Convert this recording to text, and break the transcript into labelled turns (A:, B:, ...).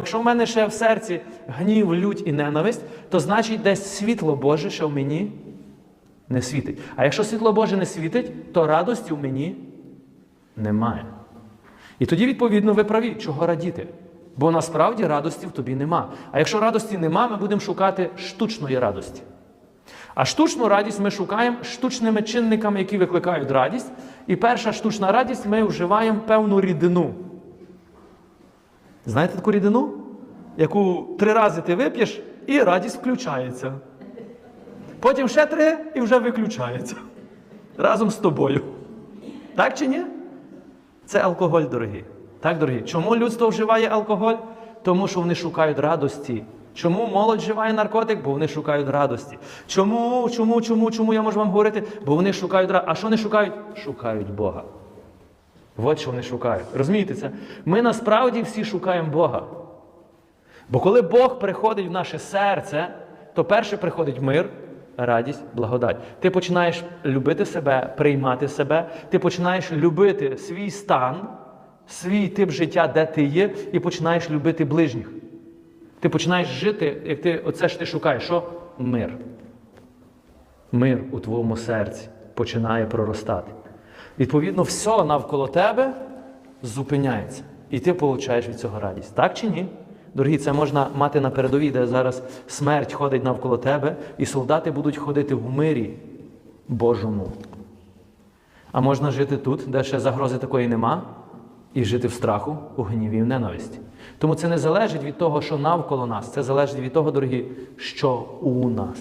A: Якщо в мене ще в серці гнів, лють і ненависть, то значить десь світло Боже, що в мені не світить. А якщо світло Боже не світить, то радості в мені немає. І тоді, відповідно, ви праві, чого радіти. Бо насправді радості в тобі нема. А якщо радості нема, ми будемо шукати штучної радості. А штучну радість ми шукаємо штучними чинниками, які викликають радість. І перша штучна радість ми вживаємо певну рідину. Знаєте таку рідину? Яку три рази ти вип'єш, і радість включається. Потім ще три і вже виключається. Разом з тобою. Так чи ні? Це алкоголь, дорогі. Так, дорогі. Чому людство вживає алкоголь? Тому що вони шукають радості. Чому молодь вживає наркотик? Бо вони шукають радості. Чому, чому, чому, чому я можу вам говорити? Бо вони шукають радості. А що вони шукають? Шукають Бога. От що вони шукають. Розумієте це? Ми насправді всі шукаємо Бога. Бо коли Бог приходить в наше серце, то перше приходить мир, радість, благодать. Ти починаєш любити себе, приймати себе, ти починаєш любити свій стан, свій тип життя, де ти є, і починаєш любити ближніх. Ти починаєш жити, як ти оце ж ти шукаєш, що? Мир. Мир у твоєму серці починає проростати. Відповідно, все навколо тебе зупиняється. І ти получаєш від цього радість. Так чи ні? Дорогі, це можна мати на передовій, де зараз смерть ходить навколо тебе, і солдати будуть ходити в мирі Божому. А можна жити тут, де ще загрози такої нема, і жити в страху, у гніві і в ненависті. Тому це не залежить від того, що навколо нас, це залежить від того, дорогі, що у нас.